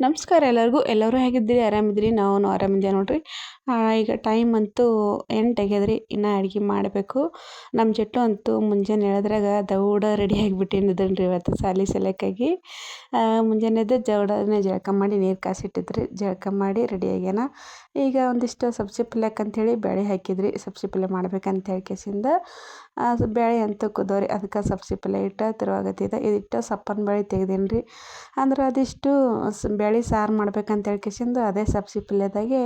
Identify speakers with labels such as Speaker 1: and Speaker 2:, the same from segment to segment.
Speaker 1: ನಮಸ್ಕಾರ ಎಲ್ಲರಿಗೂ. ಎಲ್ಲರೂ ಹೇಗಿದ್ದೀರಿ? ಆರಾಮಿದ್ದೀರಿ? ನಾವು ಆರಾಮಿದ್ದೀವಿ ನೋಡ್ರಿ. ಈಗ ಟೈಮ್ ಅಂತೂ ಎಂಟು ಆಗ್ಯದ್ರಿ ಇನ್ನೂ ಅಡುಗೆ ಮಾಡಬೇಕು. ನಮ್ಮ ಜಟ್ಟು ಅಂತೂ ಮುಂಜಾನೆ ಎಳದ್ರಾಗ ದೌಡ ರೆಡಿ ಆಗಿಬಿಟ್ಟಿದ್ದನ್ರಿ ಇವತ್ತು ಸಾಲಿ ಸಲಕ್ಕಾಗಿ ಮುಂಜಾನೆ ಎದ್ದು ದೌಡನೆ ಜಳಕ ಮಾಡಿ ನೀರು ಕಾಸಿಟ್ಟಿದ್ರಿ. ಜಳಕ ಮಾಡಿ ರೆಡಿ ಆಗ್ಯಾನ. ಈಗ ಒಂದಿಷ್ಟು ಸಬ್ಸಿ ಪಲ್ಯಕ್ಕೆ ಅಂಥೇಳಿ ಬೇಳೆ ಹಾಕಿದ್ರಿ. ಸಬ್ಸಿ ಪಲ್ಯ ಮಾಡ್ಬೇಕಂತ ಹೇಳಿ ಕೇಸಿಂದ ಬೇಳೆ ಅಂತ ಕುದೋರಿ, ಅದಕ್ಕೆ ಸ್ವಲ್ಪ ಪಲ್ಯ ಇಟ್ಟು ತಿರುವಾಗತ್ತಿದ. ಇದಿಟ್ಟು ಸಪ್ಪನ ಬೇಳೆ ತೆಗ್ದೀನಿ ರೀ ಅಂದ್ರೆ ಅದಿಷ್ಟು ಸ್ ಬೇಳೆ ಸಾರು ಮಾಡ್ಬೇಕಂತ ಹೇಳ್ಕೇಸಿಂದು ಅದೇ ಸಬ್ಸಿ ಸಿಪ್ಪಲೆದಾಗೆ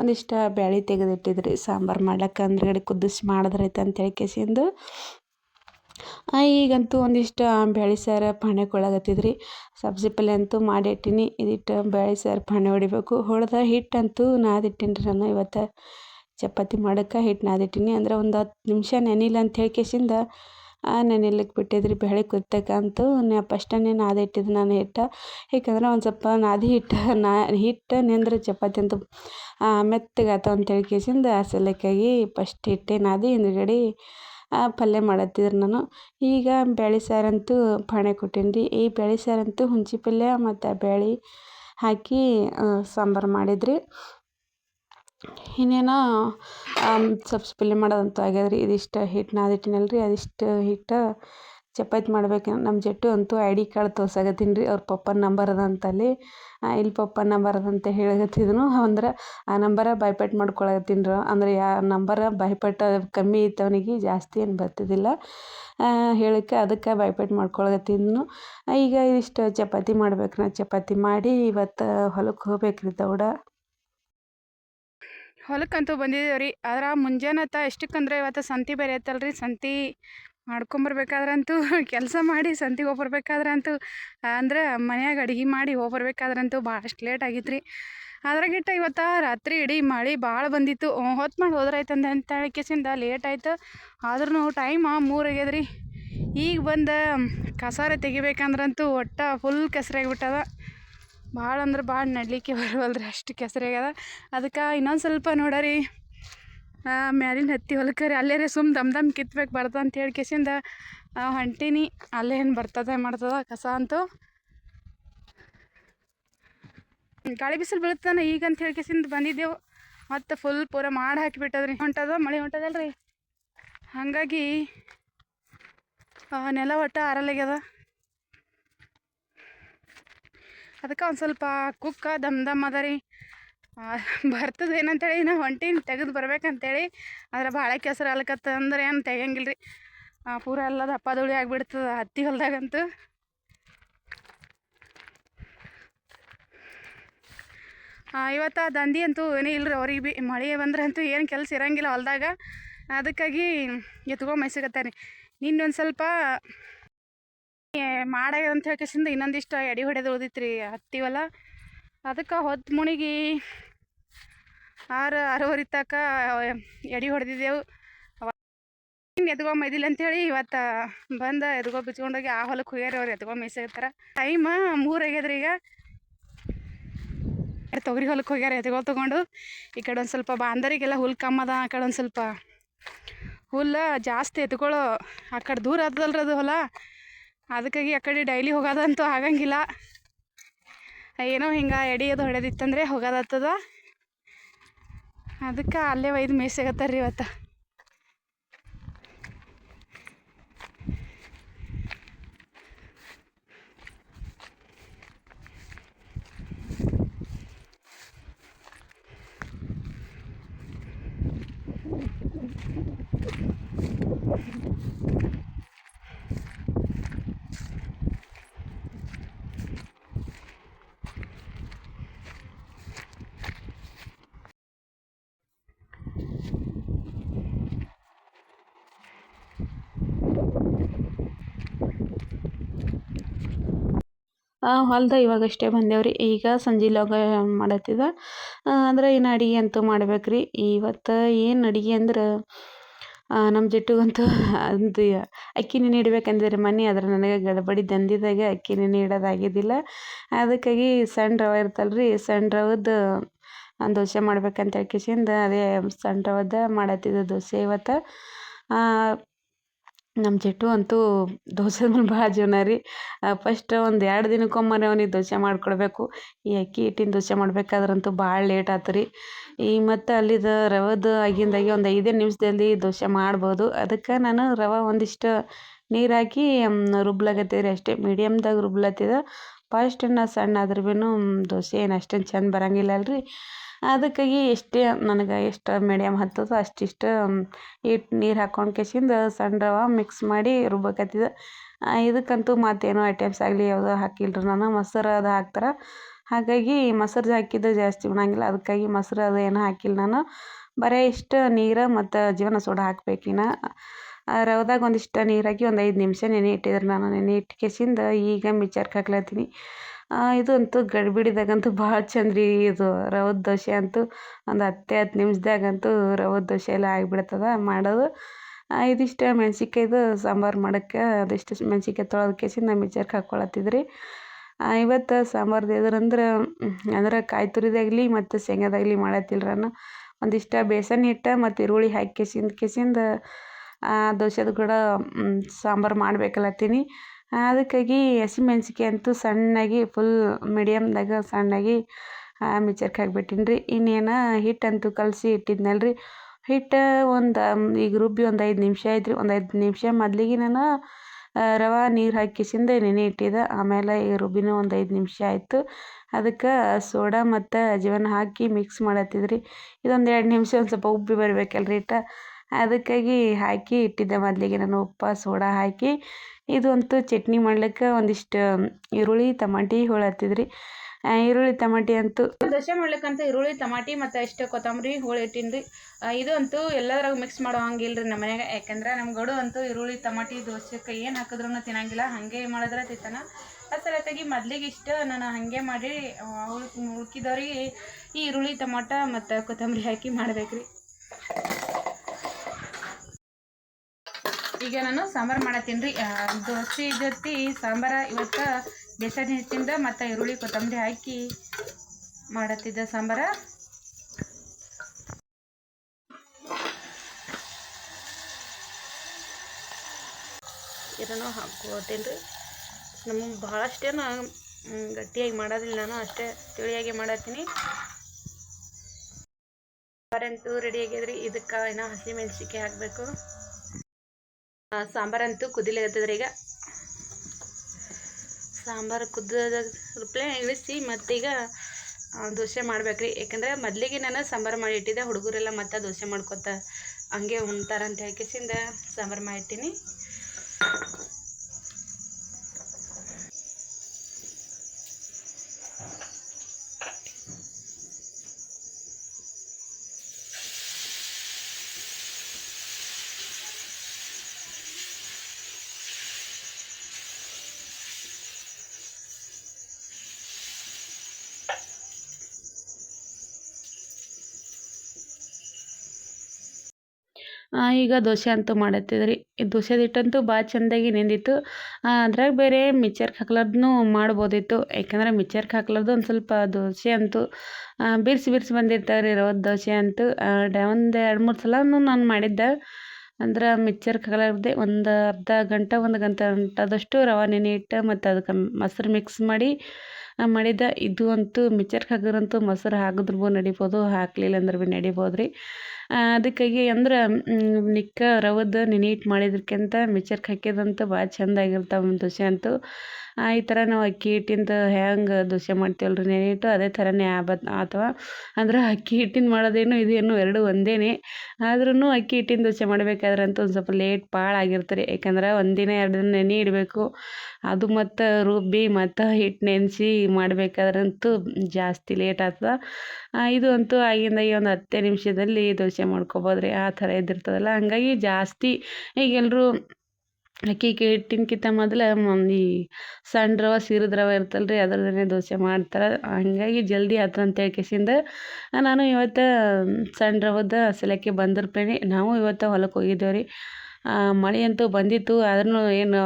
Speaker 1: ಒಂದಿಷ್ಟು ಬೇಳೆ ತೆಗೆದಿಟ್ಟಿದ್ರಿ. ಸಾಂಬಾರು ಮಾಡ್ಲಿಕ್ಕೆ ಅಂದ್ರಗಡೆ ಕುದಿಸಿ ಮಾಡಿದ್ರೈತೆ ಅಂತ ಹೇಳ್ಕೇಸಿಂದು ಈಗಂತೂ ಒಂದಿಷ್ಟು ಬೇಳೆ ಸಾರು ಪಾಣ್ಯಕ್ಕೆ ಸಬ್ಸಿ ಪಲ್ಯ ಅಂತೂ ಮಾಡಿಟ್ಟಿನಿ. ಇದಿಟ್ಟು ಬೇಳೆ ಸಾರು ಪಾಣೆ ಹೊಡಿಬೇಕು. ಹೊಡೆದ ಹಿಟ್ಟಂತೂ ನಾದಿಟ್ಟಿನಿ ರೀ ನಾನು ಇವತ್ತು. ಚಪಾತಿ ಮಾಡೋಕೆ ಹಿಟ್ಟು ನಾದಿಟ್ಟಿನಿ ಅಂದ್ರೆ ಒಂದು ಹತ್ತು ನಿಮಿಷ ನೆನಿಲ್ಲ ಅಂತ ಹೇಳ್ಕೇಸಿಂದ ನೆನಿಲಿಕ್ಕೆ ಬಿಟ್ಟಿದ್ರಿ ಬೇಳೆ ಕುದ್ದಕ್ಕಂತೂ ನಾ ನಾದಿ ನಾದಿಟ್ಟಿದ್ದು ನಾನು ಹಿಟ್ಟು. ಏಕೆಂದ್ರೆ ಒಂದು ಸ್ವಲ್ಪ ನಾದಿ ಹಿಟ್ಟು, ನಾ ಹಿಟ್ಟು ನೆಂದ್ರೆ ಚಪಾತಿ ಅಂತ ಮೆತ್ತಗಾತಾವ ಅಂತ ಹೇಳ್ಕೇಸಿಂದ ಸಲಕ್ಕಾಗಿ ಫಸ್ಟ್ ಹಿಟ್ಟೆ ನಾದಿ, ಹಿಂದ್ಗಡೆ ಪಲ್ಯ ಮಾಡತ್ತಿದ್ರು ನಾನು. ಈಗ ಬೇಳೆ ಸಾರಂತೂ ಪಾಣೆ ಕೊಟ್ಟೀನಿ ರೀ ಈ ಬೇಳೆ ಸಾರಂತೂ ಹುಂಚಿ ಪಲ್ಯ ಮತ್ತು ಬೇಳೆ ಹಾಕಿ ಸಾಂಬಾರು ಮಾಡಿದ್ರಿ. ಇನ್ನೇನೋ ಸ್ವಲ್ಪ ಪಲ್ಯ ಮಾಡೋದಂತೂ ಆಗ್ಯದ ರೀ ಇದಿಷ್ಟು ಹಿಟ್ಟು ನಾದಿಟ್ಟಿನಲ್ಲ ರೀ ಅದಿಷ್ಟು ಹಿಟ್ಟು ಚಪಾತಿ ಮಾಡ್ಬೇಕು ನಮ್ಮ ಜಟ್ಟು ಅಂತೂ ಐ ಡಿ ಕಾರ್ಡ್ ತೋರ್ಸಕತ್ತೀನಿ ರೀ ಅವ್ರ ಪಪ್ಪನ ನಂಬರ್ ಅದ ಅಂತಲ್ಲಿ. ಇಲ್ಲಿ ಪಪ್ಪನ ನಂಬರ್ ಅದ ಅಂತ ಹೇಳಕತ್ತಿದ್ನು. ಅಂದ್ರೆ ಆ ನಂಬರ ಬೈಪಟ್ ಮಾಡ್ಕೊಳಕತ್ತೀನಿ ರೀ ಅಂದರೆ ಯಾ ನಂಬರ ಬೈಪಟ್ ಕಮ್ಮಿ ಇತ್ತವನಿಗೆ ಜಾಸ್ತಿ ಏನು ಬರ್ತಿದ್ದಿಲ್ಲ ಹೇಳಕ್ಕೆ ಅದಕ್ಕೆ ಬೈಪಟ್ ಮಾಡ್ಕೊಳಕತ್ತಿದ್ನು ಈಗ ಇಷ್ಟು ಚಪಾತಿ ಮಾಡ್ಬೇಕು ನಾ ಚಪಾತಿ ಮಾಡಿ ಇವತ್ತು ಹೊಲಕ್ಕೆ ಹೋಗ್ಬೇಕು ರೀ ದೌಡ.
Speaker 2: ಹೊಲಕ್ಕಂತೂ ಬಂದಿದ್ದೇವೆ ರೀ. ಆದ್ರೆ ಮುಂಜಾನತ್ತ ಎಷ್ಟಕ್ಕಂದ್ರೆ ಇವತ್ತು ಸಂತಿ ಬೇರೆ ಐತಲ್ಲ ರೀ ಸಂತಿ ಮಾಡ್ಕೊಂಬರ್ಬೇಕಾದ್ರಂತೂ ಕೆಲಸ ಮಾಡಿ ಸಂತಿಗೆ ಹೋಗ್ಬರ್ಬೇಕಾದ್ರಂತೂ, ಅಂದ್ರೆ ಮನ್ಯಾಗ ಅಡುಗೆ ಮಾಡಿ ಹೋಗ್ಬರ್ಬೇಕಾದ್ರಂತೂ ಭಾಳಷ್ಟು ಲೇಟ್ ಆಗಿತ್ತು ರೀ ಅದ್ರಾಗಿಟ್ಟ ಇವತ್ತು ರಾತ್ರಿ ಇಡೀ ಮಳೆ ಭಾಳ ಬಂದಿತ್ತು. ಹೊತ್ತು ಮಾಡಿ ಹೋದ್ರಾಯ್ತಂದ ಅಂತ ಹೇಳಿಕೆಸಿಂದ ಲೇಟ್ ಆಯ್ತು. ಆದ್ರೂ ಟೈಮ್ ಮೂರು ಆಗ್ಯದ ಈಗ ಬಂದು ಕಸಾರ ತೆಗಿಬೇಕಂದ್ರಂತೂ ಒಟ್ಟು ಫುಲ್ ಕೆಸರಾಗಿಬಿಟ್ಟದ ಭಾಳ ಅಂದ್ರೆ ಭಾಳ ನಡಲಿಕ್ಕೆ ಬರವಲ್ರಿ ಅಷ್ಟು ಕೆಸರಾಗ್ಯದ ಅದಕ್ಕೆ ಇನ್ನೊಂದು ಸ್ವಲ್ಪ ನೋಡರಿ ಮ್ಯಾಲಿನ ಹತ್ತಿ ಹೊಲಕ್ಕೆ ರೀ ಅಲ್ಲೇ ರೀ ಸುಮ್ಮ ದಮ್ ದಮ್ ಕಿತ್ಬೇಕು ಬರ್ತದೆ ಅಂತ ಹೇಳಿ ಕೇಸಿಂದ ಹೊಂಟೀನಿ. ಅಲ್ಲೇ ಏನು ಬರ್ತದೆ ಮಾಡ್ತದ, ಕಸ ಅಂತೂ. ಗಾಳಿ ಬಿಸಿಲು ಬೀಳ್ತಾನ ಈಗ ಅಂತ ಹೇಳಿ ಕೇಸಿಂದ ಬಂದಿದ್ದೆವು. ಮತ್ತು ಫುಲ್ ಪೂರ ಮಾಡಿ ಹಾಕಿಬಿಟ್ಟದ್ರಿ. ಹೊಂಟದ, ಮಳೆ ಹೊಂಟದಲ್ರಿ. ಹಾಗಾಗಿ ನೆಲ ಒಟ್ಟು ಆರಲ್ಲಾಗ್ಯದ ಅದಕ್ಕೆ ಒಂದು ಸ್ವಲ್ಪ ಕುಕ್ಕ ದಮ್ ದಮ್ ಅದ ರೀ. ಬರ್ತದೆ ಏನಂತೇಳಿ ನಾ ಹೊಂಟೀನಿ ತೆಗೆದು ಬರ್ಬೇಕಂತೇಳಿ ಆದ್ರೆ ಭಾಳ ಕೆಸರು ಅಲ್ಕತ್ತ ಅಂದ್ರೆ ಏನು ತೆಗಿಯಂಗಿಲ್ಲ ರೀ. ಪೂರ ಎಲ್ಲ ದಪ್ಪ ದುಳಿ ಆಗಿಬಿಡ್ತದೆ ಹತ್ತಿ ಹೊಲ್ದಾಗಂತೂ. ಇವತ್ತು ದಂಧಿ ಅಂತೂ ಏನೇ ಇಲ್ಲರಿ ಅವ್ರಿಗೆ ಭೀ ಮಳೆ ಬಂದ್ರೆ ಅಂತೂ ಏನು ಕೆಲಸ ಇರಂಗಿಲ್ಲ ಹೊಲ್ದಾಗ. ಅದಕ್ಕಾಗಿ ಎತ್ಕೊಂಡ್ ರೀ. ನಿನ್ನೊಂದು ಸ್ವಲ್ಪ ಮಾಡಾಗ ಅಂತ ಹೇಳ್ಕೇಸಿಂದ ಇನ್ನೊಂದಿಷ್ಟು ಎಡಿ ಹೊಡೆದು ಉಳ್ದಿತ್ತು ಹತ್ತಿವಲ್ಲ? ಅದಕ್ಕೆ ಹೊತ್ತು ಮುಣಿಗಿ ಆರು ಆರೂವರೆ ತಕ್ಕ ಎಡಿ ಹೊಡೆದಿದ್ದೆವು. ಎದ್ಗೊ ಮೈದಿಲ್ಲ ಅಂತೇಳಿ ಇವತ್ತು ಬಂದು ಎದ್ಗೊ ಬಿಚ್ಕೊಂಡೋಗಿ ಆ ಹೊಲಕ್ಕೆ ಹೋಗ್ಯಾರ ಅವ್ರು ಎದ್ಗೊ ಮೇಯ್ಸಿರ್ತಾರೆ ಟೈಮ್ ಮೂರು ಆಗ್ಯದ್ರಿ ಈಗ. ತೊಗರಿ ಹೊಲಕ್ಕೆ ಹೋಗ್ಯಾರ ಎದ್ಗೊ ತೊಗೊಂಡು. ಈ ಕಡೆ ಒಂದು ಸ್ವಲ್ಪ ಬಾಂದರಿಗೆಲ್ಲ ಹುಲ್ಲು ಕಮ್ಮದ ಆ ಕಡೆ ಒಂದು ಸ್ವಲ್ಪ ಹುಲ್ಲ ಜಾಸ್ತಿ ಎತ್ಕೊಳ್ಳೋ ಆ ಕಡೆ ದೂರ ಆದಲ್ರದು ಅದು ಹೊಲ. ಅದಕ್ಕಾಗಿ ಆ ಕಡೆ ಡೈಲಿ ಹೋಗೋದಂತೂ ಆಗಂಗಿಲ್ಲ. ಏನೋ ಹಿಂಗೆ ಎಡಿ ಅದು ಹೊಡೆದಿತ್ತಂದರೆ ಹೋಗೋದತ್ತದ ಅದಕ್ಕೆ ಅಲ್ಲೇ ಒಯ್ದು ಮೇಯ್ಸಾಗತ್ತಾರ ರೀ ಇವತ್ತು.
Speaker 1: ಹೊಲ್ದ ಇವಾಗಷ್ಟೇ ಬಂದೇವ್ರಿ. ಈಗ ಸಂಜೆ ಲೋಗ ಮಾಡತ್ತಿದ. ಅಂದ್ರೆ ಇನ್ನು ಅಡುಗೆ ಅಂತೂ ಮಾಡ್ಬೇಕು ರೀ ಇವತ್ತು ಏನು ಅಡುಗೆ ಅಂದ್ರೆ ನಮ್ಮ ಜಿಟ್ಟಿಗಂತೂ ಅದು ಅಕ್ಕಿ ನೆನೆ ಇಡ್ಬೇಕಂದಿದ್ರಿ ಮನೆ ಆದ್ರೆ ನನಗೆ ಗಡಬಡಿ ದಂದಿದಾಗ ಅಕ್ಕಿ ನೆನೆ ಇಡೋದಾಗಿದ್ದಿಲ್ಲ ಅದಕ್ಕಾಗಿ ಸಣ್ಣ ರವೆ ಇರ್ತಲ್ಲ ರೀ ಸಣ್ಣ ರವದ್ದು ದೋಸೆ ಮಾಡ್ಬೇಕಂತ ಹೇಳ್ಕೇಸಿಂದ ಅದೇ ಸಣ್ಣ ರವದ ಮಾಡತ್ತಿದ್ದೆ ದೋಸೆ ಇವತ್ತು. ನಮ್ಮ ಜಟ್ಟು ಅಂತೂ ದೋಸೆ ಮೇಲೆ ಭಾಳ ಜೀವನ ರೀ. ಫಸ್ಟ್ ಒಂದು ಎರಡು ದಿನಕ್ಕೊಮ್ಮೆ ಅವ್ನಿಗೆ ದೋಸೆ ಮಾಡಿಕೊಡ್ಬೇಕು. ಈ ಅಕ್ಕಿ ಹಿಟ್ಟಿನ ದೋಸೆ ಮಾಡ್ಬೇಕಾದ್ರಂತೂ ಭಾಳ ಲೇಟ್ ಆಯ್ತು ರೀ. ಈ ಮತ್ತು ಅಲ್ಲಿದು ರವದ ಆಗಿಂದಾಗಿ ಒಂದು ಐದೇ ನಿಮಿಷದಲ್ಲಿ ದೋಸೆ ಮಾಡ್ಬೋದು. ಅದಕ್ಕೆ ನಾನು ರವೆ ಒಂದಿಷ್ಟು ನೀರು ಹಾಕಿ ರೀ ಅಷ್ಟೇ. ಮೀಡಿಯಮ್ದಾಗ ರುಬ್ಲತ್ತಿದ ಫಸ್ಟ್ ನಾ ಸಣ್ಣ ಆದ್ರೂ ಭೀನು ದೋಸೆ ಏನು ಅಷ್ಟೇನು ಚೆಂದ ಬರಂಗಿಲ್ಲ ಅಲ್ರಿ ಅದಕ್ಕಾಗಿ ಎಷ್ಟೇ ನನಗೆ ಎಷ್ಟು ಮೀಡಿಯಮ್ ಹತ್ತದೋ ಅಷ್ಟಿಷ್ಟು ಹಿಟ್ಟು ನೀರು ಹಾಕ್ಕೊಂಡು ಕೆಸಿಂದು ಸಣ್ಣ ರವೆ ಮಿಕ್ಸ್ ಮಾಡಿ ರುಬ್ಬಕತ್ತಿದ್ದೆ ಇದಕ್ಕಂತೂ ಮತ್ತೇನೋ ಐಟಮ್ಸ್ ಆಗಲಿ, ಯಾವುದೋ ಹಾಕಿಲ್ಲ ರೀ ನಾನು, ಮೊಸರು ಅದು ಹಾಕ್ತಾರೆ. ಹಾಗಾಗಿ ಮೊಸರು ಹಾಕಿದ್ದು ಜಾಸ್ತಿ ಉಣಂಗಿಲ್ಲ. ಅದಕ್ಕಾಗಿ ಮೊಸರು ಅದು ಏನೂ ಹಾಕಿಲ್ಲ ನಾನು. ಬರೀ ಇಷ್ಟು ನೀರು ಮತ್ತು ಜೀವನ ಸೋಡಾ ಹಾಕ್ಬೇಕಿನ ರವದಾಗ ಒಂದಿಷ್ಟು ನೀರು ಹಾಕಿ ಒಂದು ಐದು ನಿಮಿಷ ನೆನೆ ಇಟ್ಟಿದ್ರೆ ನಾನು. ನೆನೆ ಇಟ್ಟು ಈಗ ಮಿಕ್ಚರ್ಗೆ ಹಾಕ್ಲತ್ತೀನಿ. ಇದಂತೂ ಗಡಿಬಿಡಿದಾಗಂತೂ ಭಾಳ ಚಂದ ರೀ ಇದು ರವದ ದೋಸೆ ಅಂತೂ ಒಂದು ಹತ್ತೇ ಹತ್ತು ನಿಮಿಷದಾಗಂತೂ ರವದ ದೋಸೆ ಎಲ್ಲ ಆಗಿಬಿಡ್ತದ ಮಾಡೋದು. ಇದಿಷ್ಟು ಮೆಣ್ಸಿನ್ಕಾಯ್ದು ಸಾಂಬಾರು ಮಾಡೋಕ್ಕೆ ಅದಿಷ್ಟು ಮೆಣ್ಸಿನ್ಕಾಯಿ ತೊಳೆದು ಕೇಸಿಂದ ಮಿಕ್ಚರ್ಗೆ ಹಾಕ್ಕೊಳತ್ತಿದ್ರಿ ಇವತ್ತು ಸಾಂಬಾರ್ದು ಎದುರಂದ್ರೆ ಅಂದ್ರೆ ಕಾಯಿ ತುರಿದಾಗಲಿ ಮತ್ತು ಶೇಂಗಾದಾಗಲಿ ಮಾಡತ್ತಿಲ್ಲ ನಾನು ಒಂದಿಷ್ಟು ಬೇಸನ್ ಹಿಟ್ಟು ಮತ್ತು ಈರುಳ್ಳಿ ಹಾಕಿ ಕೇಸಿಂದ ಕೇಸಿಂದ ದೋಸೆದು ಕೂಡ ಸಾಂಬಾರು ಮಾಡ್ಬೇಕಲತ್ತೀನಿ. ಅದಕ್ಕಾಗಿ ಹಸಿಮೆಣ್ಸಿನ್ಕಾಯಿ ಅಂತೂ ಸಣ್ಣಗೆ ಫುಲ್ ಮೀಡಿಯಮ್ದಾಗ ಸಣ್ಣಗೆ ಮಿಕ್ಚರ್ಗೆ ಹಾಕ್ಬಿಟ್ಟಿನಿ ರೀ. ಇನ್ನೇನು ಹಿಟ್ಟಂತೂ ಕಲಸಿ ಇಟ್ಟಿದ್ನಲ್ಲ ರೀ. ಹಿಟ್ಟು ಒಂದು ಈಗ ರುಬ್ಬಿ ಒಂದು ಐದು ನಿಮಿಷ ಆಯ್ತು ರೀ. ಒಂದು ಐದು ನಿಮಿಷ ಮೊದ್ಲಿಗೆ ನಾನು ರವೆ ನೀರು ಹಾಕಿಸಿಂದ ನೆನೆ ಇಟ್ಟಿದ್ದೆ ಆಮೇಲೆ ಈ ರುಬ್ಬಿನೂ ಒಂದು ಐದು ನಿಮಿಷ ಆಯಿತು. ಅದಕ್ಕೆ ಸೋಡಾ ಮತ್ತು ಜೀವನ ಹಾಕಿ ಮಿಕ್ಸ್ ಮಾಡತ್ತಿದ್ರಿ. ಇದೊಂದು ಎರಡು ನಿಮಿಷ ಒಂದು ಸ್ವಲ್ಪ ಉಬ್ಬಿ ಬರಬೇಕಲ್ರಿ ಹಿಟ್ಟು. ಅದಕ್ಕಾಗಿ ಹಾಕಿ ಇಟ್ಟಿದ್ದೆ ಮೊದಲಿಗೆ ನಾನು ಉಪ್ಪು, ಸೋಡಾ ಹಾಕಿ. ಇದಂತೂ ಚಟ್ನಿ ಮಾಡ್ಲಿಕ್ಕೆ ಒಂದಿಷ್ಟು ಈರುಳ್ಳಿ, ಟಮಾಟಿ ಹತ್ತಿದ್ರಿ. ಈರುಳ್ಳಿ, ಟಮಾಟಿ ಅಂತೂ
Speaker 2: ದೋಸೆ ಮಾಡ್ಲಿಕ್ಕಂತ ಈರುಳ್ಳಿ ತಮಾಟಿ ಮತ್ತು ಇಷ್ಟು ಕೊತ್ತಂಬರಿ, ಹೋಳು ಇಟ್ಟಿನಿ ರೀ ಇದು ಅಂತೂ ಎಲ್ಲದ್ರಾಗ ಮಿಕ್ಸ್ ಮಾಡೋ ಹಂಗಿಲ್ಲ ರೀ ನಮ್ಮ ಮನ್ಯಾಗ. ಯಾಕಂದ್ರೆ ನಮ್ಮ ಗಡು ಅಂತೂ ಈರುಳ್ಳಿ, ಟಮಾಟಿ ದೋಸೆಗೆ ಏನು ಹಾಕಿದ್ರೂ ತಿನ್ನಂಗಿಲ್ಲ. ಹಾಗೆ ಮಾಡಿದ್ರೆ ಆ ಅದ್ರ ತೆಗಿ ಮೊದ್ಲಿಗೆ ಇಷ್ಟು ನಾನು ಹಾಗೆ ಮಾಡಿ ಉಳ್ಕಿದವ್ರಿಗೆ ಈ ಈರುಳ್ಳಿ, ಟಮಾಟ ಮತ್ತು ಕೊತ್ತಂಬರಿ ಹಾಕಿ ಮಾಡ್ಬೇಕು ರೀ ಈಗ ನಾನು ಸಾಂಬಾರು ಮಾಡತ್ತೀನಿ ರೀ. ದೋಸೆ ಜೊತೆ ಸಾಂಬಾರ ಇವತ್ತು ಬೇಸನ್ ಹಿಟ್ಟಿಂದ ಮತ್ತು ಈರುಳ್ಳಿ ಕೊತ್ತಂಬರಿ ಹಾಕಿ ಮಾಡತ್ತಿದ್ದ ಸಾಂಬಾರ.
Speaker 1: ಇದನ್ನು ಹಾಕೋತೀನಿ ರೀ. ನಮಗೆ ಭಾಳಷ್ಟೇನು ಗಟ್ಟಿಯಾಗಿ ಮಾಡೋದಿಲ್ಲ ನಾನು, ಅಷ್ಟೇ ತಿಳಿಯಾಗಿ ಮಾಡತ್ತೀನಿ. ಸಾಂಬಾರಂತೂ ರೆಡಿ ಇದಕ್ಕೆ ಏನೋ ಹಸಿಮೆಣ್ಸಿನ್ಕಾಯಿ ಹಾಕಬೇಕು. ಸಾಂಬಾರಂತೂ ಕುದಿಲಾಗತ್ತದ್ರಿ ಈಗ ಸಾಂಬಾರು ಕುದ್ದಪ್ಲೆ ಇಳಿಸಿ ಮತ್ತೀಗ ದೋಸೆ ಮಾಡ್ಬೇಕ್ರಿ. ಯಾಕಂದ್ರೆ ಮೊದಲಿಗೆ ನಾನು ಸಾಂಬಾರು ಮಾಡಿ ಇಟ್ಟಿದ್ದೆ ಹುಡುಗರೆಲ್ಲ ಮತ್ತೆ ದೋಸೆ ಮಾಡ್ಕೊತ ಹಂಗೆ ಉಣ್ತಾರಂತ ಹೇಳ್ಕೆಸಿಂದ ಸಾಂಬಾರು ಮಾಡಿಟ್ಟಿನಿ. ಈಗ ದೋಸೆ ಅಂತೂ ಮಾಡತ್ತಿದ್ರಿ. ದೋಸೆ ಹಿಟ್ಟಂತೂ ಭಾಳ ಚಂದಾಗಿ ನೆಂದಿತ್ತು. ಅದ್ರಾಗ ಬೇರೆ ಮಿಚ್ಚರ್ಗೆ ಹಾಕ್ಲಾರ್ದೂ ಮಾಡ್ಬೋದಿತ್ತು. ಯಾಕಂದ್ರೆ ಮಿಚ್ಚರ್ಗೆ ಹಾಕ್ಲಾರ್ದು ಒಂದು ಸ್ವಲ್ಪ ದೋಸೆ ಅಂತೂ ಬಿರ್ಸಿ ಬಿರ್ಸಿ ಬಂದಿರ್ತಾವೆ ರೀ ರವದ ದೋಸೆ ಅಂತೂ. ಒಂದು ಎರಡು ಮೂರು ಸಲನೂ ನಾನು ಮಾಡಿದ್ದೆ. ಅಂದ್ರೆ ಮಿಚ್ಚರ್ಗೆ ಹಾಕ್ಲಾರ್ದೆ ಒಂದು ಅರ್ಧ ಗಂಟೆ, ಒಂದು ಗಂಟೆ ಗಂಟದಷ್ಟು ರವೆ, ನೆನೆ ಇಟ್ಟು ಮತ್ತು ಅದಕ್ಕೆ ಮೊಸರು ಮಿಕ್ಸ್ ಮಾಡಿ ಮಾಡಿದ್ದೆ. ಇದು ಅಂತೂ ಮಿಚ್ಚರ್ಗೆ ಹಾಕಿದ್ರಂತೂ ಮೊಸರು ಹಾಕಿದ್ರು ನಡಿಬೋದು, ಹಾಕಲಿಲ್ಲ ಅಂದ್ರೆ ಭೀ ನಡಿಬೋದು ರೀ ಅದಕ್ಕಾಗಿ ಅಂದ್ರೆ ನಿಕ್ಕ ರವದ ನೆನೆ ಇಟ್ಟು ಮಾಡಿದ್ರಕ್ಕಿಂತ ಮಿಕ್ಚರ್ಗೆ ಹಾಕಿದಂತೂ ಭಾಳ ಚೆಂದ ಆಗಿರ್ತಾವೆ ದೋಸೆ ಅಂತೂ. ಈ ಥರ ನಾವು ಅಕ್ಕಿ ಹಿಟ್ಟಿಂದ ಹೆಂಗೆ ದೋಸೆ ನೆನೆ ಇಟ್ಟು ಅದೇ ಥರನೇ ಆಬತ್ ಅಥವಾ ಅಂದ್ರೆ ಅಕ್ಕಿ ಹಿಟ್ಟಿಂದ ಮಾಡೋದೇನು ಇದೇನು ಎರಡು ಒಂದೇನೆ. ಆದ್ರೂ ಅಕ್ಕಿ ಹಿಟ್ಟಿನ ದೋಸೆ ಮಾಡಬೇಕಾದ್ರೆ ಅಂತೂ ಒಂದು ಸ್ವಲ್ಪ ಲೇಟ್ ಭಾಳ ಆಗಿರ್ತಾರೆ. ಯಾಕಂದ್ರೆ ಒಂದಿನ ಎರಡು ದಿನ ನೆನೆ ಇಡಬೇಕು. ಅದು ಮತ್ತು ರುಬ್ಬಿ ಮತ್ತು ಹಿಟ್ಟು ನೆನೆಸಿ ಮಾಡಬೇಕಾದ್ರಂತೂ ಜಾಸ್ತಿ ಲೇಟ್ ಆಗ್ತದೆ. ಇದು ಅಂತೂ ಆಗಿಂದಾಗಿ ಒಂದು ಹತ್ತೇ ನಿಮಿಷದಲ್ಲಿ ದೋಸೆ ಮಾಡ್ಕೊಬೋದು ರೀ ಆ ಥರ ಇದ್ದಿರ್ತದಲ್ಲ. ಹಂಗಾಗಿ ಜಾಸ್ತಿ ಈಗ ಎಲ್ಲರೂ ಅಕ್ಕಿ ಹಿಟ್ಟಿನ್ಕಿಂತ ಮೊದಲು ಈ ಸಣ್ಣ ರವೆ, ಸೀರದ ರವೆ ಇರ್ತಲ್ಲ ರೀ ಅದ್ರದ್ದೇ ದೋಸೆ ಮಾಡ್ತಾರೆ. ಹಾಗಾಗಿ ಜಲ್ದಿ ಆಯ್ತು ಅಂತ ಕೇಸಿಂದ ನಾನು ಇವತ್ತು ಸಣ್ಣ ರವದ ಸಲಕ್ಕೆ ಬಂದಿರ್ಪೇನೆ. ನಾವು ಇವತ್ತು ಹೊಲಕ್ಕೆ ಹೋಗಿದ್ದೇವೆ ರೀ ಮಳೆ ಅಂತೂ ಬಂದಿತ್ತು. ಆದ್ರೂ ಏನು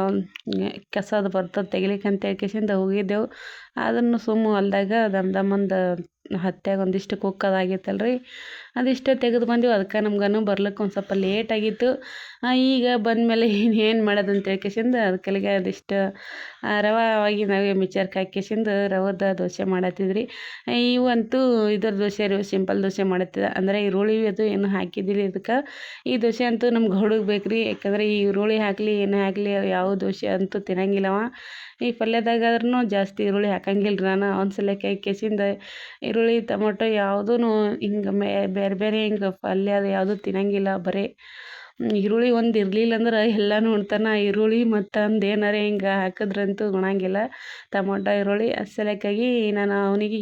Speaker 1: ಕಸದ ಬರ್ತದೆ ತೆಗಿಲಿಕ್ಕೆ ಅಂತ ಕೇಸಿಂದ ಹೋಗಿದ್ದೆವು. ಅದನ್ನು ಸುಮ್ಮ ಹೊಲ್ದಾಗ ದಮ್ ದಮ್ ಒಂದು ಹತ್ಯಾಗ ಒಂದಿಷ್ಟು ಕುಕ್ಕದಾಗಿತ್ತಲ್ಲ ರೀ ಅದಿಷ್ಟು ತೆಗೆದು ಬಂದೆವು ಅದಕ್ಕೆ ನಮ್ಗನು ಬರ್ಲಿಕ್ಕೆ ಒಂದು ಸ್ವಲ್ಪ ಲೇಟ್ ಆಗಿತ್ತು. ಈಗ ಬಂದಮೇಲೆ ಏನು ಮಾಡೋದು ಅಂತ ಅದಕ್ಕೆಲ್ಲಿಗೆ ಅದಿಷ್ಟು ರವೆ ನಾವೇ ಮಿಚರ್ಕ ಹಾಕಿಸಿಂದು ರವದ ದೋಸೆ ಮಾಡತ್ತಿದ್ರಿ. ಇವಂತೂ ಇದ್ರ ದೋಸೆ ರೀ, ಸಿಂಪಲ್ ದೋಸೆ ಮಾಡತ್ತಿದ. ಅಂದರೆ ಈರುಳ್ಳಿ ಅದು ಏನು ಹಾಕಿದ್ದಿಲ್ಲ ಇದಕ್ಕೆ. ಈ ದೋಸೆ ಅಂತೂ ನಮ್ಗೆ ಹುಡುಗ ರೀ ಯಾಕಂದರೆ ಈ ಈರುಳ್ಳಿ ಹಾಕಲಿ, ಏನೇ ಹಾಕಲಿ, ಯಾವ ದೋಸೆ ಅಂತೂ ತಿನ್ನಂಗಿಲ್ಲವ. ಈ ಪಲ್ಯದಾಗಾದ್ರೂ ಜಾಸ್ತಿ ಈರುಳ್ಳಿ ಹಾಕಂಗಿಲ್ಲ ನಾನು. ಒಂದು ಕೈ ಕೆಸಿಂದ ಈರುಳ್ಳಿ, ಟೊಮೊಟೊ ಯಾವುದೂ ಹಿಂಗೆ ಮೇ, ಬೇರೆ ಬೇರೆ ಹಿಂಗೆ ಪಲ್ಯ ಅದು ಯಾವುದೂ ತಿನ್ನಂಗಿಲ್ಲ ಬರೀ. ಈರುಳ್ಳಿ ಒಂದು ಇರಲಿಲ್ಲ ಅಂದ್ರೆ ಎಲ್ಲನೂ ಉಣ್ತಾನೆ. ಈರುಳ್ಳಿ ಮತ್ತು ಒಂದು ಏನಾರ ಹಿಂಗೆ ಹಾಕಿದ್ರಂತೂ ಉಣಂಗಿಲ್ಲ. ಟೊಮೊಟೊ, ಈರುಳ್ಳಿ ಅಸಲಕ್ಕಾಗಿ ನಾನು ಅವನಿಗೆ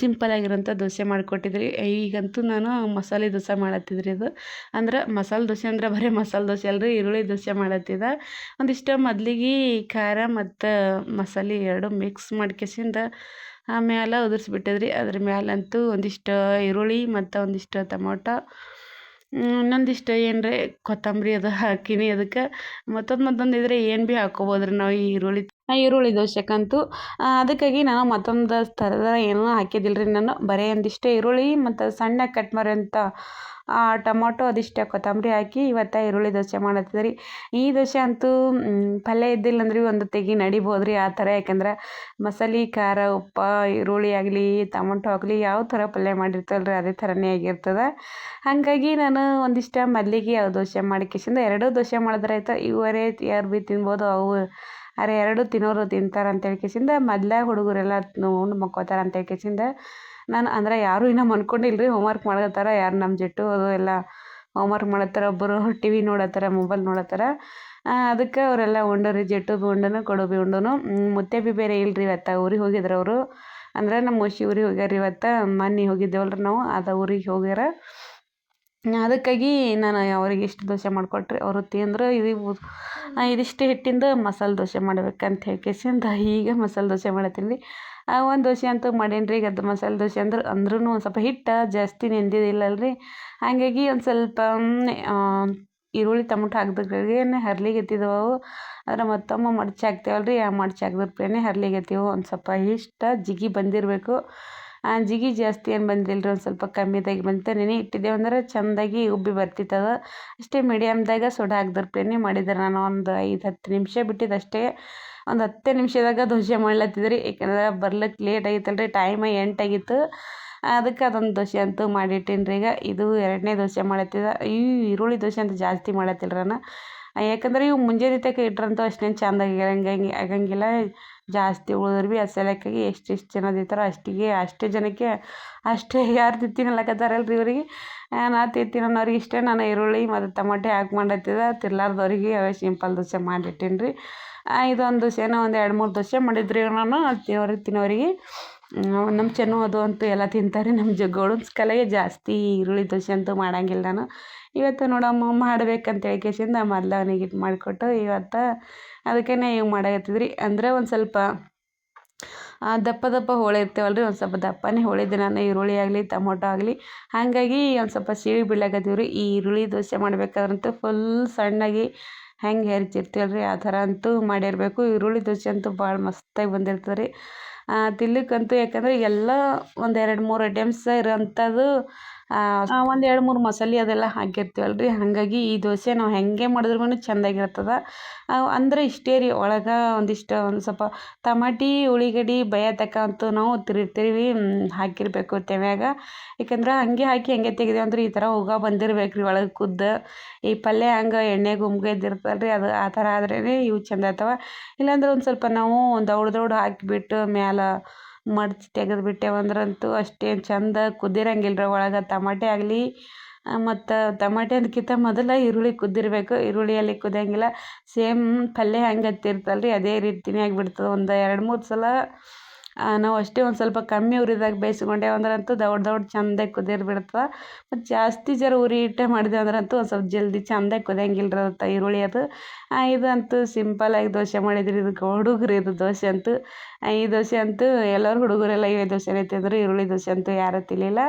Speaker 1: ಸಿಂಪಲ್ ಆಗಿರೋಂಥ ದೋಸೆ ಮಾಡಿಕೊಟ್ಟಿದ್ರಿ. ಈಗಂತೂ ನಾನು ಮಸಾಲೆ ದೋಸೆ ಮಾಡತ್ತಿದ್ರಿ ಇದು. ಅಂದ್ರೆ ಮಸಾಲೆ ದೋಸೆ ಅಂದ್ರೆ ಬರೀ ಮಸಾಲೆ ದೋಸೆ ಅಲ್ರಿ, ಈರುಳ್ಳಿ ದೋಸೆ ಮಾಡತ್ತಿದ. ಒಂದಿಷ್ಟು ಮೊದಲಿಗೆ ಖಾರ ಮತ್ತು ಮಸಾಲೆ ಎರಡು ಮಿಕ್ಸ್ ಮಾಡ್ಕೆಸಿಂದ ಆಮೇಲೆ ಉದುರಿಸ್ಬಿಟ್ಟಿದ್ರಿ ಅದ್ರ ಮ್ಯಾಲಂತೂ ಒಂದಿಷ್ಟು ಈರುಳ್ಳಿ ಮತ್ತು ಒಂದಿಷ್ಟು ಟೊಮೊಟೊ. ಇನ್ನೊಂದಿಷ್ಟು ಏನರೆ, ಕೊತ್ತಂಬರಿ ಅದು ಹಾಕೀನಿ ಅದಕ್ಕೆ ಮತ್ತೊಂದು ಮತ್ತೊಂದು ಇದ್ರೆ ಏನು ಭೀ ಹಾಕ್ಕೊಬೋದು ರೀ ನಾವು ಈರುಳ್ಳಿ ಈರುಳ್ಳಿ ದೋಸೆಗಂತೂ ಅದಕ್ಕಾಗಿ ನಾನು ಮತ್ತೊಂದು ಥರದ ಏನೂ ಹಾಕಿದ್ದಿಲ್ಲ ರೀ ನಾನು ಬರೀ ಒಂದಿಷ್ಟೇ ಈರುಳ್ಳಿ ಮತ್ತು ಸಣ್ಣಗೆ ಕಟ್ ಮಾಡಿರೋಂಥ ಟೊಮೊಟೊ ಅದಿಷ್ಟೇ ಕೊತ್ತಂಬರಿ ಹಾಕಿ ಇವತ್ತು ಈರುಳ್ಳಿ ದೋಸೆ ಮಾಡತ್ತಿದ್ದೆ ರೀ. ಈ ದೋಸೆ ಅಂತೂ ಪಲ್ಯ ಇದ್ದಿಲ್ಲ ಅಂದ್ರೆ ಒಂದು ತೆಗಿ ನಡಿಬೋದು ರೀ ಆ ಥರ. ಯಾಕಂದ್ರೆ ಮಸಾಲೆ, ಖಾರ, ಉಪ್ಪು, ಈರುಳ್ಳಿ ಆಗಲಿ, ಟೊಮೊಟೊ ಆಗಲಿ ಯಾವ ಥರ ಪಲ್ಯ ಮಾಡಿರ್ತೀವಲ್ಲ ರೀ ಅದೇ ಥರನೇ ಆಗಿರ್ತದೆ. ಹಾಗಾಗಿ ನಾನು ಒಂದಿಷ್ಟು ಮಲ್ಲಿಗೆ ಯಾವ ದೋಸೆ ಮಾಡಿ ಕಿಶಿಂದ ಎರಡೂ ದೋಸೆ ಮಾಡಿದ್ರೆ ಆಯ್ತು. ಇವರೇ ಯಾರು ಭೀ ತಿನ್ಬೋದು ಅವು ಅರೆ ಎರಡು ತಿನ್ನೋರು ತಿಂತಾರೆ ಅಂತ ಹೇಳ್ಕೇಸಿಂದ ಮೊದ್ಲೇ ಹುಡುಗರೆಲ್ಲ ಉಂಡು ಮಕ್ಕೋತಾರೆ ಅಂತ ಹೇಳ್ಕೇಸಿಂದ ನಾನು ಅಂದ್ರೆ ಯಾರು ಇನ್ನೂ ಮನ್ಕೊಂಡಿಲ್ಲ ರೀ ಹೋಮ್ವರ್ಕ್ ಮಾಡತ್ತಾರ ಯಾರು ನಮ್ಮ ಜಟ್ಟು ಅದು ಎಲ್ಲ ಹೋಮ್ವರ್ಕ್ ಮಾಡತ್ತಾರ ಒಬ್ಬರು ಟಿ ವಿ ನೋಡತ್ತಾರ ಮೊಬೈಲ್ ನೋಡತ್ತಾರ. ಅದಕ್ಕೆ ಅವರೆಲ್ಲ ಉಂಡು ರೀ ಬಿ ಉಂಡನು, ಕೊಡು ಬಿ ಉಂಡನು ಮುತ್ತೆ ಬಿ ಬೇರೆ ಇಲ್ರಿ ಇವತ್ತು ಊರಿಗೆ ಹೋಗಿದ್ರು ಅವರು. ಅಂದ್ರೆ ನಮ್ಮ ಮುಷಿ ಊರಿಗೆ ಹೋಗ್ಯಾರ ಇವತ್ತು, ಮೊನ್ನೆ ಹೋಗಿದ್ದೇವಲ್ರಿ ನಾವು ಅದು ಊರಿಗೆ ಹೋಗ್ಯಾರ. ಅದಕ್ಕಾಗಿ ನಾನು ಅವ್ರಿಗೆ ಇಷ್ಟು ದೋಸೆ ಮಾಡಿಕೊಟ್ರೆ, ಅವರು ತಿಂದ್ರು ಇದು ಇದಿಷ್ಟು ಹಿಟ್ಟಿಂದ ಮಸಾಲೆ ದೋಸೆ ಮಾಡ್ಬೇಕಂತ ಹೇಳ್ಕೇಸಿಂದ ಈಗ ಮಸಾಲೆ ದೋಸೆ ಮಾಡತ್ತೀನಿ ರೀ ಒಂದು ದೋಸೆ ಅಂತೂ ಮಾಡೇನಿ ರೀ ಅದು ಮಸಾಲೆ ದೋಸೆ ಅಂದ್ರೆ ಅಂದ್ರೂ ಒಂದು ಸ್ವಲ್ಪ ಹಿಟ್ಟು ಜಾಸ್ತಿ ನೆಂದಿದ್ದಿಲ್ಲಲ್ಲ ರೀ ಹಾಗಾಗಿ ಒಂದು ಸ್ವಲ್ಪ ಈರುಳ್ಳಿ, ಟಮಟ ಹಾಕ್ದಾಗೇನೆ ಹರ್ಲಿಗತ್ತಿದ್ವು ಅವು. ಆದ್ರೆ ಮತ್ತೊಮ್ಮೆ ಮಡ್ಚಿ ಹಾಕ್ತೇವಲ್ಲ ರೀ ಆ ಮಡ್ಚಿ ಹಾಕ್ದಪ್ಪೇನೆ ಹರ್ಲಿಗತ್ತಿವು ಒಂದು ಸ್ವಲ್ಪ ಇಷ್ಟ ಜಿಗಿ ಬಂದಿರಬೇಕು. ಜಿಗಿ ಜಾಸ್ತಿ ಏನು ಬಂದಿಲ್ಲ ರೀ ಒಂದು ಸ್ವಲ್ಪ ಕಮ್ಮಿದಾಗಿ ಬಂತು ನೆನೆ ಇಟ್ಟಿದ್ದೇವೆ ಅಂದ್ರೆ ಚೆಂದಾಗಿ ಉಬ್ಬಿ ಬರ್ತಿತ್ತದ ಅಷ್ಟೇ ಮೀಡಿಯಮ್ದಾಗ ಸೋಡಾ ಹಾಕ್ದರ್ಪೇನೆ. ಮಾಡಿದ್ರೆ ನಾನು ಒಂದು ಐದು ಹತ್ತು ನಿಮಿಷ ಬಿಟ್ಟಿದ್ದು ಅಷ್ಟೇ. ಒಂದು ಹತ್ತೇ ನಿಮಿಷದಾಗ ದೋಸೆ ಮಾಡ್ಲತ್ತಿದ್ರಿ. ಯಾಕಂದ್ರೆ ಬರ್ಲಿಕ್ಕೆ ಲೇಟ್ ಆಗಿತ್ತಲ್ಲ ರೀ ಟೈಮ ಎಂಟಾಗಿತ್ತು ಅದಕ್ಕೆ ಅದೊಂದು ದೋಸೆ ಅಂತೂ ಮಾಡಿಟ್ಟೀನಿ ರೀ ಈಗ ಇದು ಎರಡನೇ ದೋಸೆ ಮಾಡತ್ತಿದ ಈ ಈರುಳ್ಳಿ ದೋಸೆ ಅಂತ ಜಾಸ್ತಿ ಮಾಡತ್ತಿಲ್ಲ ನಾನು. ಯಾಕಂದ್ರೆ ಇವು ಮುಂಜಾನೆ ತಕ ಇಟ್ರಂತೂ ಅಷ್ಟೇನು ಆಗಂಗೆ ಆಗಂಗಿಲ್ಲ. ಜಾಸ್ತಿ ಉಳಿದ್ರೆ ಭೀ ಅದು ಸಲಕ್ಕಾಗಿ ಎಷ್ಟು ಜನ ತಿಂತಾರೋ ಅಷ್ಟಿಗೆ, ಅಷ್ಟೇ ಜನಕ್ಕೆ ಅಷ್ಟೇ ಯಾರು ತಿನ್ನಲಕತ್ತಾರಲ್ಲ ರೀ ಇವರಿಗೆ. ನಾ ತಿಂತೀನಿ ಅನ್ನೋರಿಗೆ ಇಷ್ಟೇ. ನಾನು ಈರುಳ್ಳಿ ಮತ್ತು ಟಮಾಟೆ ಹಾಕಿ ಮಾಡತ್ತಿದ್ದೆ ತಿರ್ಲಾರ್ದವ್ರಿಗೆ ಅವೇ ಸಿಂಪಲ್ ದೋಸೆ ಮಾಡಿಟ್ಟೀನಿ ರೀ ಇದೊಂದು ದೋಸೆನ ಒಂದು ಎರಡು ಮೂರು ದೋಸೆ ಮಾಡಿದ್ರಿ ನಾನು. ತಿನ್ನೋರಿಗೆ ತಿನ್ನೋರಿಗೆ. ನಮ್ಮ ಚೆನ್ನು ಅದು ಅಂತೂ ಎಲ್ಲ ತಿಂತಾರೆ. ನಮ್ಮ ಜಗ್ಗೋಳು ಕಲೆಗೆ ಜಾಸ್ತಿ ಈರುಳ್ಳಿ ದೋಸೆ ಅಂತೂ ಮಾಡಂಗಿಲ್ಲ ನಾನು. ಇವತ್ತು ನೋಡಮ್ಮ ಮಾಡ್ಬೇಕಂತ ಹೇಳ್ಕೇಶಿಂದ ಮೊದ್ಲು ಅವನಿಗೆ ಇದು ಮಾಡಿಕೊಟ್ಟು ಇವತ್ತು ಅದಕ್ಕೇ ಈಗ ಮಾಡಾಕತ್ತಿದ್ರಿ. ಅಂದರೆ ಒಂದು ಸ್ವಲ್ಪ ದಪ್ಪ ದಪ್ಪ ಹೋಳಿ ಇರ್ತೇವಲ್ಲ ರೀ ಒಂದು ಸ್ವಲ್ಪ ದಪ್ಪನೇ ಹೋಳಿದ್ದೆ ನಾನು ಈರುಳ್ಳಿ ಆಗಲಿ, ಟೊಮೊಟೊ ಆಗಲಿ. ಹಾಗಾಗಿ ಒಂದು ಸ್ವಲ್ಪ ಸೀಳಿ ಬೀಳಕತ್ತೀವಿ ರೀ ಈ ಈರುಳ್ಳಿ ದೋಸೆ ಮಾಡ್ಬೇಕಾದ್ರಂತೂ ಫುಲ್ ಸಣ್ಣಗೆ ಹೆಂಗೆ ಹೆರ್ಚಿರ್ತೀವಲ್ಲ ರೀ ಆ ಥರ ಅಂತೂ ಮಾಡಿರಬೇಕು. ಈರುಳ್ಳಿ ದೋಸೆ ಅಂತೂ ಭಾಳ ಮಸ್ತಾಗಿ ಬಂದಿರ್ತದೆ ರೀ. ತಿನ್ಲಿಕ್ಕಂತೂ ಯಾಕಂದರೆ ಎಲ್ಲ ಒಂದು ಎರಡು ಮೂರು ಐಟಮ್ಸ್ ಇರೋಂಥದ್ದು ಒಂದು ಎರಡು ಮೂರು ಮಸಾಲೆ ಅದೆಲ್ಲ ಹಾಕಿರ್ತೀವಲ್ಲ ರೀ ಹಾಗಾಗಿ ಈ ದೋಸೆ ನಾವು ಹೇಗೆ ಮಾಡಿದ್ರೂ ಚೆಂದಾಗಿರ್ತದೆ ಅಂದರೆ ಇಷ್ಟೇ ರೀ, ಒಳಗೆ ಒಂದಿಷ್ಟು ಒಂದು ಸ್ವಲ್ಪ ಟಮಾಟಿ ಬಯ ಬೇಯತಕ್ಕ ಅಂತೂ ನಾವು ತಿರು ತಿರುವಿ ಹಾಕಿರಬೇಕು ತೆವ್ಯಾಗ. ಯಾಕಂದ್ರೆ ಹಾಗೆ ಹಾಕಿ ಹಂಗೆ ತೆಗೆದೇವು ಅಂದ್ರೆ ಈ ಥರ ಹೋಗ ಬಂದಿರ್ಬೇಕು ರೀ ಒಳಗೆ ಕುದ್ದು. ಈ ಪಲ್ಯ ಹಂಗೆ ಎಣ್ಣೆ ಗುಮ್ಗೆದ್ದಿರ್ತಲ್ಲ ರೀ ಅದು ಆ ಥರ ಆದ್ರೇ ಇವು ಚೆಂದ ಆಗ್ತವೆ ಇಲ್ಲಾಂದ್ರೆ ಒಂದು ಸ್ವಲ್ಪ ನಾವು ದೌಡ್ ದೌಡ್ ಹಾಕಿಬಿಟ್ಟು ಮ್ಯಾಲೆ ಮಡ್ಚಿ ತೆಗೆದು ಬಿಟ್ಟೆವಂದ್ರಂತೂ ಅಷ್ಟೇನು ಚೆಂದ ರೀ ಒಳಗೆ ತಮಾಟೆ ಆಗಲಿ. ಮತ್ತು ತಮಾಟೆ ಅದಕ್ಕಿಂತ ಮೊದಲು ಈರುಳ್ಳಿ ಕುದ್ದಿರಬೇಕು. ಈರುಳ್ಳಿಯಲ್ಲಿ ಕುದಿಯಂಗಿಲ್ಲ. ಸೇಮ್ ಪಲ್ಯ ಹೆಂಗೆ ಹತ್ತಿರ್ತಲ್ಲ ರೀ ಅದೇ ರೀತಿನೇ ಆಗಿಬಿಡ್ತದೆ. ಒಂದು ಎರಡು ಮೂರು ಸಲ ನಾವು ಅಷ್ಟೇ ಒಂದು ಸ್ವಲ್ಪ ಕಮ್ಮಿ ಉರಿದಾಗ ಬೇಯಿಸ್ಕೊಂಡೇವು ದೊಡ್ಡ ದೊಡ್ಡ ಚಂದೆ ಕುದಿರ್ ಬಿಡ್ತದೆ ಮತ್ತು ಜಾಸ್ತಿ ಜರ ಉರಿ ಇಟ್ಟೆ ಅಂದ್ರಂತೂ ಒಂದು ಸ್ವಲ್ಪ ಜಲ್ದಿ ಚೆಂದಾಗಿ ಕುದಿಯಂಗಿಲ್ಲ ರೀ ಅದು ಈರುಳ್ಳಿ ಅದು. ಇದಂತೂ ಸಿಂಪಲ್ಲಾಗಿ ದೋಸೆ ಮಾಡಿದ್ರಿ ಇದಕ್ಕೆ ಹುಡುಗ್ರು ಇದು ದೋಸೆ ಅಂತೂ. ಈ ದೋಸೆ ಅಂತೂ ಎಲ್ಲರೂ ಹುಡುಗರೆಲ್ಲ ಇವೇ ದೋಸೆನೇ ತಿಂದರು, ಈರುಳ್ಳಿ ದೋಸೆ ಅಂತೂ ಯಾರೂ ತಿನ್ನಲಿಲ್ಲ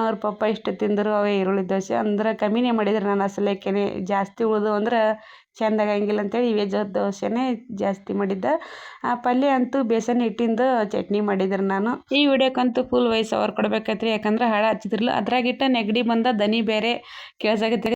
Speaker 1: ಅವ್ರ ಪಪ್ಪ ಇಷ್ಟು ತಿಂದರು, ಅವೇ ಈರುಳ್ಳಿ ದೋಸೆ. ಅಂದ್ರೆ ಕಮ್ಮಿನೇ ಮಾಡಿದ್ರು ನಾನು ಅಸಲೇಕೆನೆ ಜಾಸ್ತಿ ಉಳಿದು ಅಂದ್ರೆ ಚೆಂದ ಆಗಂಗಿಲ್ಲ ಅಂತೇಳಿ ಇವೇ ಜೋ ದೋಸೆನೇ ಜಾಸ್ತಿ ಮಾಡಿದ್ದೆ. ಆ ಪಲ್ಯ ಅಂತೂ ಬೇಸನ್ ಹಿಟ್ಟಿಂದ ಚಟ್ನಿ ಮಾಡಿದ್ರು ನಾನು. ಈ ವಿಡಿಯೋಕ್ಕಂತೂ ಫುಲ್ ವಯಸ್ಸು ಅವ್ರು ಕೊಡ್ಬೇಕಾಯ್ತು ರೀ ಯಾಕಂದ್ರೆ ಹಾಡು ಹಚ್ಚಿದ್ರಲ್ಲ. ಅದ್ರಾಗಿಟ್ಟ ನೆಗಡಿ ಬಂದ, ದನಿ ಬೇರೆ ಕೇಳ್ಸಾಕತ್ತಿ.